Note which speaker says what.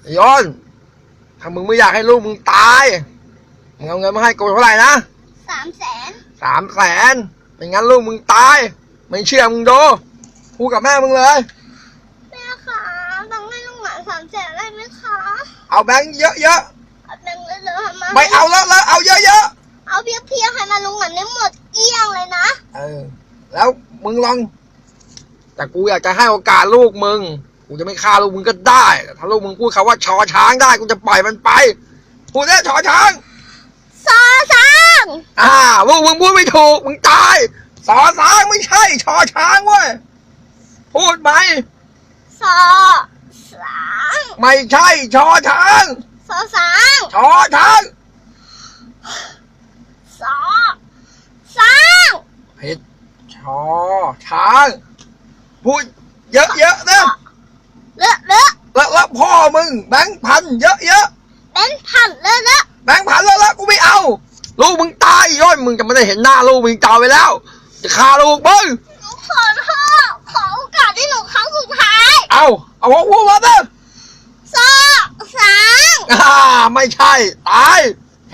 Speaker 1: ไอ้ย้อนถ้ามึงไม่อยากให้ลูกมึงตาย มึงเอาเงินมาให้กูเท่าไหร่นะ
Speaker 2: สามแสน
Speaker 1: สามแสนไม่งั้นลูกมึงตาย ไม่เชื่อมึงดูพูดกับแม่มึงเลย
Speaker 2: แม่คะต้องให้ลุงหมาสามแสนได้ไหมคะ
Speaker 1: เอาแบงค์เยอะ
Speaker 2: เอาแบงค์เลยเลยมา
Speaker 1: ๆไม่เอาแล้วแล้วเอาเยอะ
Speaker 2: เอาเพียงเพียงๆให้มาลุงหมันได้หมดเกลี้ยงเลยนะ
Speaker 1: ๆเออ แล้วมึงลอง แต่กูอยากจะให้โอกาสลูกมึง กูจะไม่ฆ่าลูกมึงก็ได้แต่ถ้าลูกมึงพูดคำว่าชอช้างได้กูจะปล่อยมันไปพูดได้ชอช้าง
Speaker 2: ซอช้าง
Speaker 1: อ่าลูกมึงพูดไม่ถูกมึงตายสอสางไม่ใช่ ชอช้างเว้ยพูดไหม
Speaker 2: ซอสาง
Speaker 1: ไม่ใช่ชอช้าง
Speaker 2: ซอสาง
Speaker 1: ชอช้าง
Speaker 2: ซอสาง
Speaker 1: ผิดชอช้างพูดเยอะๆนะ
Speaker 2: เลอะเลอะ
Speaker 1: แล้วแล้วพ่อมึงแบงค์พันเยอะ
Speaker 2: เป็นพันเลอะเลอะ
Speaker 1: ๆแบงค์พันแล้วแล้วกูไม่เอา ลูกมึงตายย้อนมึงจะไม่ได้เห็นหน้าลูกมึงตายไปแล้ว จะฆ่าลูกมึง
Speaker 2: หนูขอโทษขอโอกาสให้หนูครั้งสุดท้าย
Speaker 1: เอาเอาหัวพูดมาเด้อ
Speaker 2: ซอสาง
Speaker 1: อ่าไม่ใช่ตาย